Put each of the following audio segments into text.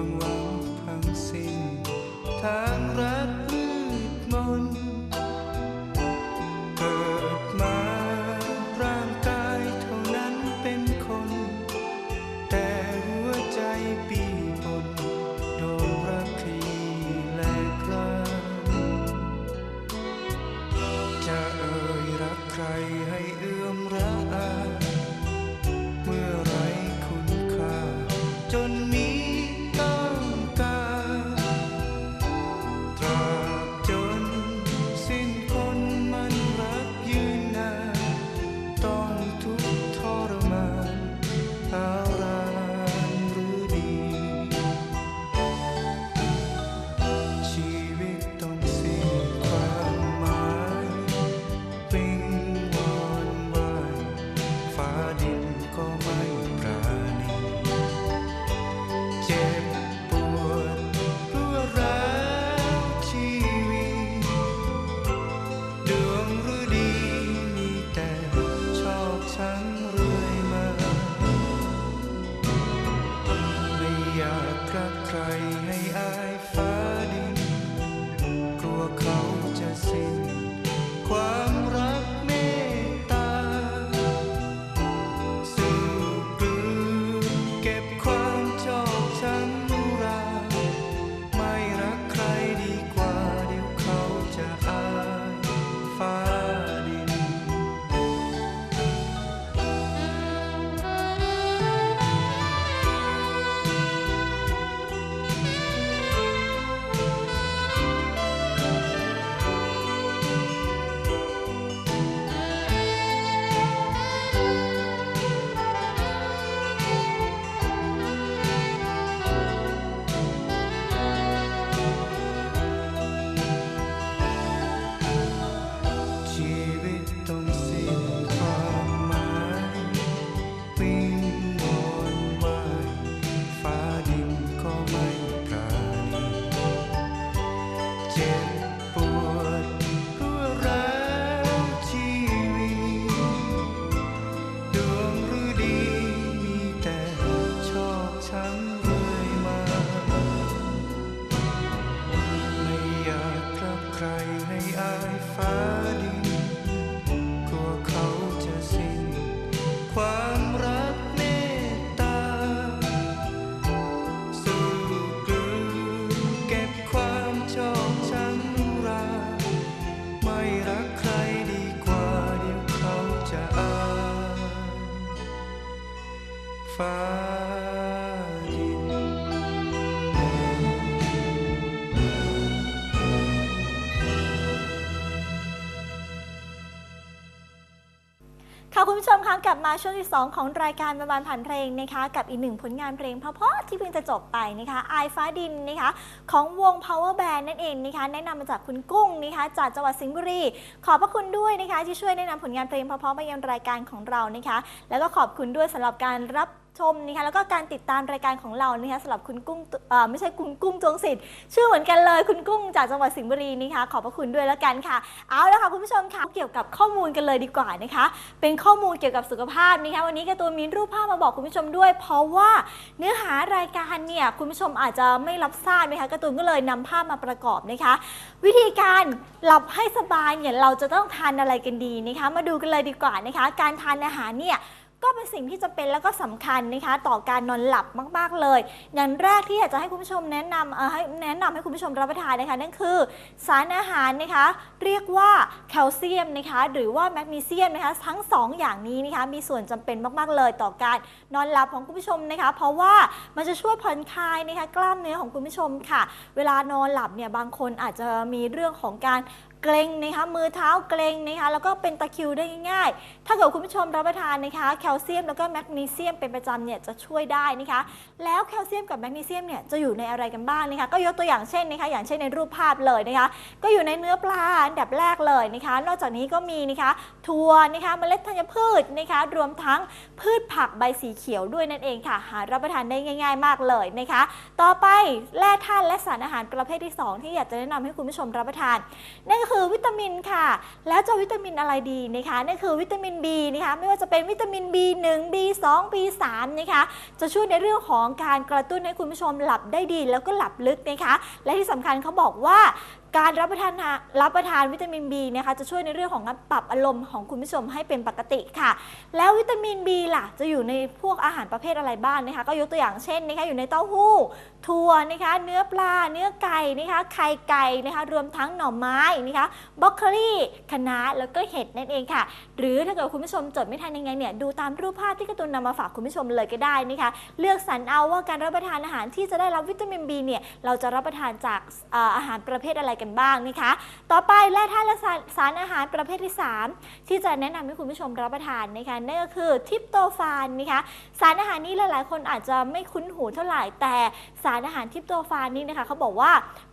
ค ผู้ชมคะกลับมาช่วงที่ 2 ของรายการประมาณผ่านเพลงนะคะ กับอีกหนึ่งผลงานเพลงเพราะๆที่เพิ่งจะจบไปนะคะไอฟ้าดินนะคะ ของวง Power Band นั่นเองนะคะ แนะนำมาจากคุณกุ้งนะคะ จากจังหวัดสิงห์บุรี ขอบพระคุณด้วยนะคะ ที่ช่วยแนะนำผลงานเพลงเพราะๆมายังรายการของเรานะคะ แล้วก็ขอบคุณด้วยสำหรับการรับ ชมนะคะแล้วก็การติดตามรายการของเรานะคะสำหรับคุณกุ้งเอ่อไม่ใช่คุณกุ้งจงสิทธิ์ชื่อเหมือนกันเลยคุณกุ้งจากจังหวัดสิงห์บุรีนะคะขอบพระคุณด้วยแล้วกันค่ะ เอาละค่ะคุณผู้ชมค่ะเกี่ยวกับข้อมูลกันเลยดีกว่านะคะ เป็นข้อมูลเกี่ยวกับสุขภาพนะคะวันนี้กร์ตูนมีรูปภาพมาบอกคุณผู้ชมด้วย เพราะว่าเนื้อหารายการเนี่ยคุณผู้ชมอาจจะไม่รับทราบนะคะกร์ตูนก็เลยนำภาพมาประกอบนะคะ วิธีการหลับให้สบายเนี่ยเราจะต้องทานอะไรกันดีนะคะ มาดูกันเลยดีกว่านะคะ การทานอาหารเนี่ย ก็เป็นสิ่งที่จะเป็นแล้วก็สำคัญนะคะต่อการนอนหลับมาก ๆ เลย อย่างแรกที่อยากจะให้คุณผู้ชมแนะนำเอ่อให้แนะนำให้คุณผู้ชมรับประทานนะคะนั่นคือ สารอาหารนะคะ เรียกว่าแคลเซียมนะคะหรือว่าแมกนีเซียมนะคะทั้ง 2 อย่างนี้นะคะมีส่วนจำเป็นมาก ๆ เลยต่อการนอนหลับของคุณผู้ชมนะคะ เพราะว่ามันจะช่วยผ่อนคลายนะคะกล้ามเนื้อของคุณผู้ชมค่ะ เวลานอนหลับเนี่ยบางคนอาจจะมีเรื่องของการ เกร็งนะคะมือเท้าเกร็งนะคะแล้วก็เป็นตะคริวได้ง่ายๆ ถ้าเกิดคุณผู้ชมรับประทานนะคะแคลเซียมแล้วก็แมกนีเซียมเป็นประจำเนี่ยจะช่วยได้นะคะแล้วแคลเซียมกับแมกนีเซียมเนี่ยจะอยู่ในอะไรกันบ้างนะคะก็ยกตัวอย่างเช่นนะคะอย่างเช่นในรูปภาพเลยนะคะก็อยู่ในเนื้อปลาอันดับแรกเลยนะคะนอกจากนี้ก็มีนะคะถั่วนะคะเมล็ดธัญพืชนะคะรวมทั้งพืชผักใบสีเขียวด้วยนั่นเองค่ะ หารับประทานได้ง่าย ๆ มากเลยนะคะ ต่อไปแร่ธาตุและสารอาหารประเภทที่ 2 ที่อยากจะแนะนำให้คุณผู้ชมรับประทานนั่นก็คือวิตามินค่ะ แล้วจะวิตามินอะไรดีนะคะนั่นคือวิตามิน B นะคะไม่ว่าจะเป็นวิตามิน B1 B2 B3 นะคะจะช่วยในเรื่องของการกระตุ้นให้คุณผู้ชมหลับได้ดีแล้วก็หลับลึกนะคะและที่สำคัญเขาบอกว่า การรับประทานรับประทานวิตามิน B นะคะจะช่วยในเรื่องของการปรับอารมณ์ของคุณผู้ชมให้เป็นปกติค่ะ แล้ววิตามิน B ล่ะ จะอยู่ในพวกอาหารประเภทอะไรบ้างนะคะ ก็ยกตัวอย่างเช่นนะคะอยู่ในเต้าหู้ถั่วนะคะเนื้อปลา เนื้อไก่นะคะไข่ไก่นะคะรวมทั้งหน่อไม้นะคะบรอกโคลีคะน้าแล้วก็เห็ดนั่นเองค่ะ หรือถ้าเกิดคุณผู้ชมจดไม่ทันยังไงเนี่ยดูตามรูปภาพที่กร์ตูนนำมาฝากคุณผู้ชมเลยก็ได้นะคะเลือกสรรเอาว่าการรับประทานอาหารที่จะได้รับวิตามิน B เนี่ยเราจะรับประทานจากอาหารประเภทอะไรกันบ้างนะคะ ต่อไปแร่ธาตุและสารอาหารประเภทที่ 3 ที่จะแนะนำให้คุณผู้ชมรับประทานนะคะนั่นก็คือทิปโตฟานนะคะสารอาหารนี้หลาย ๆ คนอาจจะไม่คุ้นหูเท่าไหร่แต่สารอาหารทิปโตฟานนี้นะคะเขาบอกว่า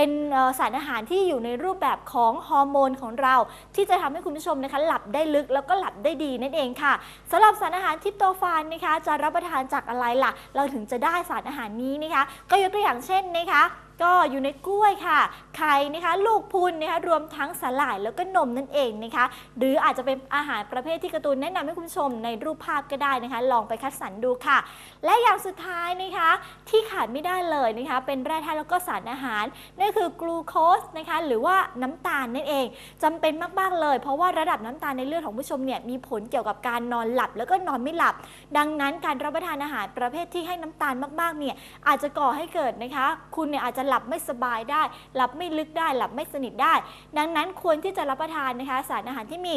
เป็นสารอาหารที่อยู่ในรูปแบบของฮอร์โมนของเรา ที่จะทำให้คุณผู้ชมนะคะหลับได้ลึกแล้วก็หลับได้ดีนั่นเองค่ะสำหรับสารอาหารทิปโตฟานนะคะ จะรับประทานจากอะไรล่ะ เราถึงจะได้สารอาหารนี้นะคะ ก็ยกตัวอย่างเช่นนะคะก็อยู่ในกล้วยค่ะ ไข่นะคะ ลูกพุนนะคะ รวมทั้งสาหร่ายแล้วก็นมนั่นเองนะคะ หรืออาจจะเป็นอาหารประเภทที่การ์ตูนแนะนำให้คุณผู้ชมในรูปภาพก็ได้นะคะ ลองไปคัดสรรดูค่ะ และอย่างสุดท้ายนะคะ ที่ขาดไม่ได้เลยนะคะ เป็นแร่ธาตุแล้วก็สารอาหารนั็คือกลูโคสนะคะหรือว่าน้ำตาลนั่นเองจำเป็นมากๆเลย เพราะว่าระดับน้ำตาลในเลือดของผู้ชมเนี่ยมีผลเกี่ยวกับการนอนหลับแล้วก็นอนไม่หลับ ดังนั้นการรับประทานอาหารประเภทที่ให้น้ำตาลมากๆเนี่ยอาจจะก่อให้เกิดนะคะ คุณเนี่ยอาจจะหลับไม่สบายได้ หลับไม่ลึกได้ หลับไม่สนิทได้ ดังนั้นควรที่จะรับประทานนะคะสารอาหารที่มี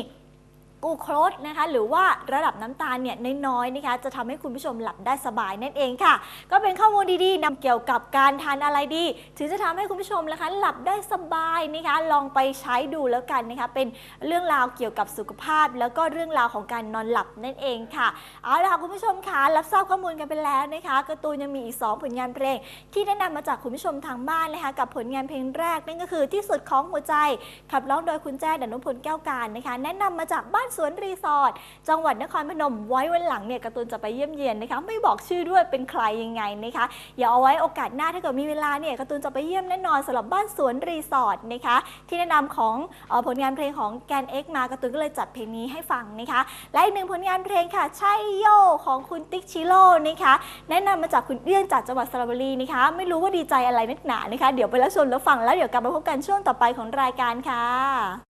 กูโคสนะคะหรือว่าระดับน้ำตาลเนี่ยน้อยๆนะคะจะทำให้คุณผู้ชมหลับได้สบายนั่นเองค่ะ ก็เป็นข้อมูลดีๆนำเกี่ยวกับการทานอะไรดี ถึงจะทำให้คุณผู้ชมนะคะหลับได้สบายนะคะลองไปใช้ดูแล้วกันนะคะเป็นเรื่องราวเกี่ยวกับสุขภาพ แล้วก็เรื่องราวของการนอนหลับนั่นเองค่ะเอาล่ะคุณผู้ชมคะรับทราบข้อมูลกันไปแล้วนะคะกร์ตูนยังมีอีก 2 ผลงานเพลง ที่แนะนำมาจากคุณผู้ชมทางบ้านนะคะกับผลงานเพลงแรกนั่นก็คือที่สุดของหัวใจขับร้องโดยคุณแจ้ดนุพลแก้วการนะคะ แนะนำมาจากบ้านสวนรีสอร์ทจังหวัดนครพนมไว้วันหลังเนี่ยการ์ตูนจะไปเยี่ยมเยียนนะคะ ไม่บอกชื่อด้วยเป็นใครยังไงนะคะอย่าเอาไว้โอกาสหน้าถ้าเกิดมีเวลาเนี่ยการ์ตูนจะไปเยี่ยมแน่นอนสำหรับบ้านสวนรีสอร์ทนะคะที่แนะนำของออผลงานเพลงของแกนเอ็กมาการ์ตูนก็เลยจัดเพลงนี้ให้ฟังนะคะ และอีกหนึ่งผลงานเพลงค่ะใช่โยของคุณติ๊กชิโร่นะคะแนะนำมาจากคุณเอื้องจากจังหวัดสระบุรีนะคะ ไม่รู้ว่าดีใจอะไรนักหนานะคะ เดี๋ยวไปรับชมแล้วฟังแล้วเดี๋ยวกลับมาพบกันช่วงต่อไปของรายการค่ะ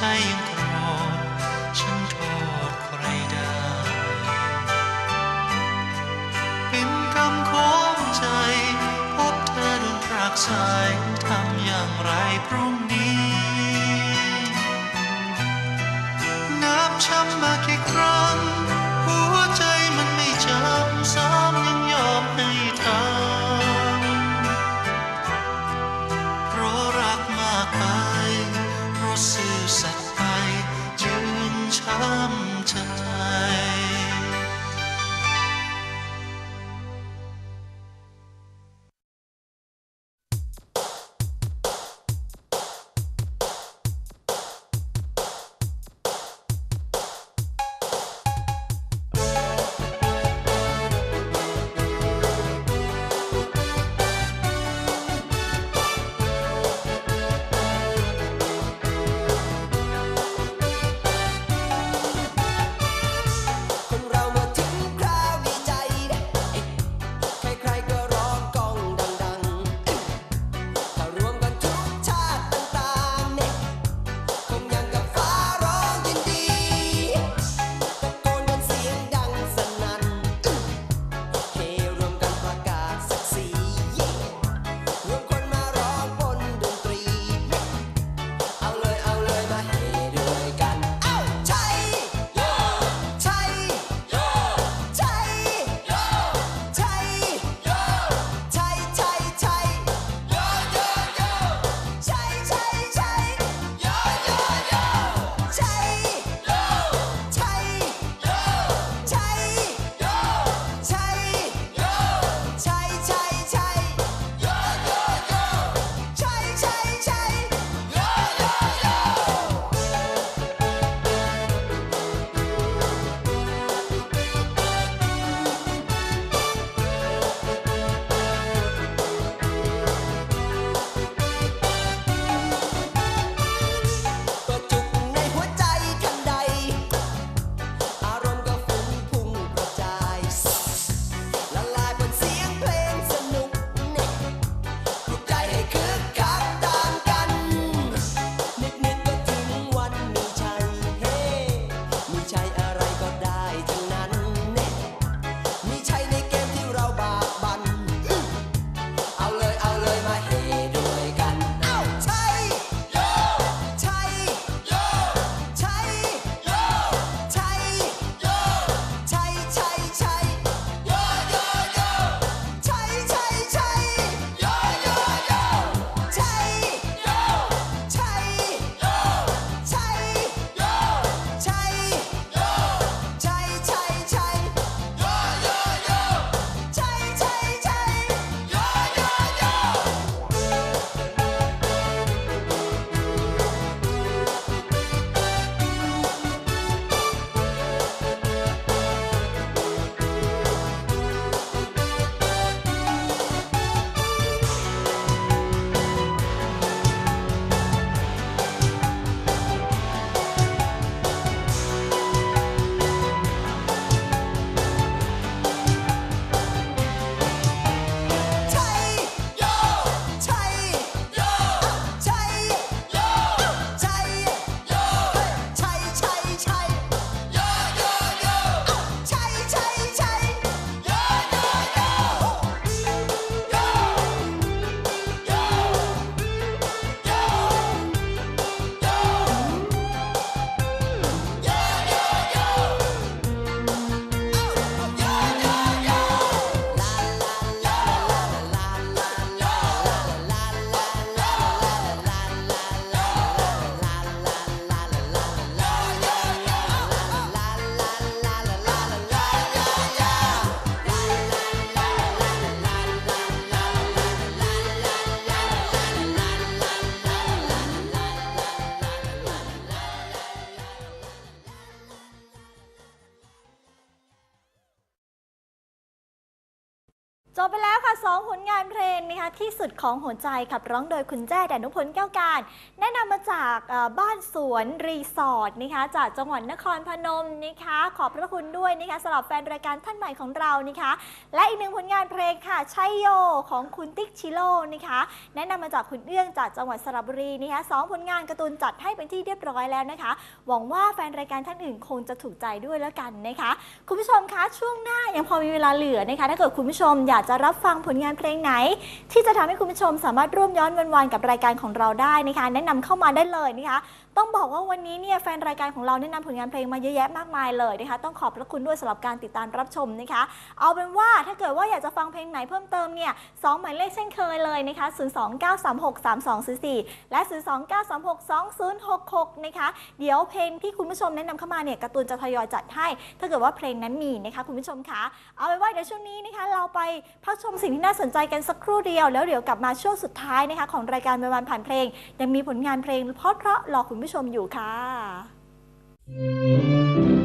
在阳。 บไปแล้วค่ะ 2 ผลงานเพลงนะคะที่สุดของหัวใจขับร้องโดยคุณแจ้แดนุพลแก้วการ แนะนำมาจากบ้านสวนรีสอร์ทนะคะจากจังหวัดนครพนมนะคะขอบพระคุณด้วยนะคะสำหรับแฟนรายการท่านใหม่ของเรานะคะ และอีกหนึ่งผลงานเพลงค่ะชัยโยของคุณติ๊กชิโร่นะคะแนะนำมาจากคุณเอื้องจากจังหวัดสระบุรีนะคะสองผลงานการ์ตูนจัดให้เป็นที่เรียบร้อยแล้วนะคะ หวังว่าแฟนรายการท่านอื่นคงจะถูกใจด้วยแล้วกันนะคะ คุณผู้ชมคะช่วงหน้ายังพอมีเวลาเหลือนะคะถ้าเกิดคุณผู้ชมอยากจะรับฟังผลงานเพลงไหน ที่จะทำให้คุณผู้ชมสามารถร่วมย้อนวันๆกับรายการของเราได้นะคะ แนะนำเข้ามาได้เลยนะคะ ต้องบอกว่าวันนี้เนี่ยแฟนรายการของเราแนะนำผลงานเพลงมาเยอะแยะมากมายเลยนะคะ ต้องขอบพระคุณด้วยสำหรับการติดตามรับชมนะคะ เอาเป็นว่าถ้าเกิดว่าอยากจะฟังเพลงไหนเพิ่มเติมเนี่ยสองหมายเลขเช่นเคยเลยนะคะ 029363244 และ 029362066 นะคะ เดี๋ยวเพลงที่คุณผู้ชมแนะนำเข้ามาเนี่ยการ์ตูนจะทยอยจัดให้ ถ้าเกิดว่าเพลงนั้นมีนะคะคุณผู้ชมคะ เอาเป็นว่าเดี๋ยวช่วงนี้นะคะ เราไปพักชมสิ่งที่น่าสนใจกันสักครู่เดียว แล้วเดี๋ยวกลับมาช่วงสุดท้ายนะคะของรายการเมื่อวันผ่านเพลง ยังมีผลงานเพลงเพราะๆรอคุณผผู้ชมอยู่ค่ะ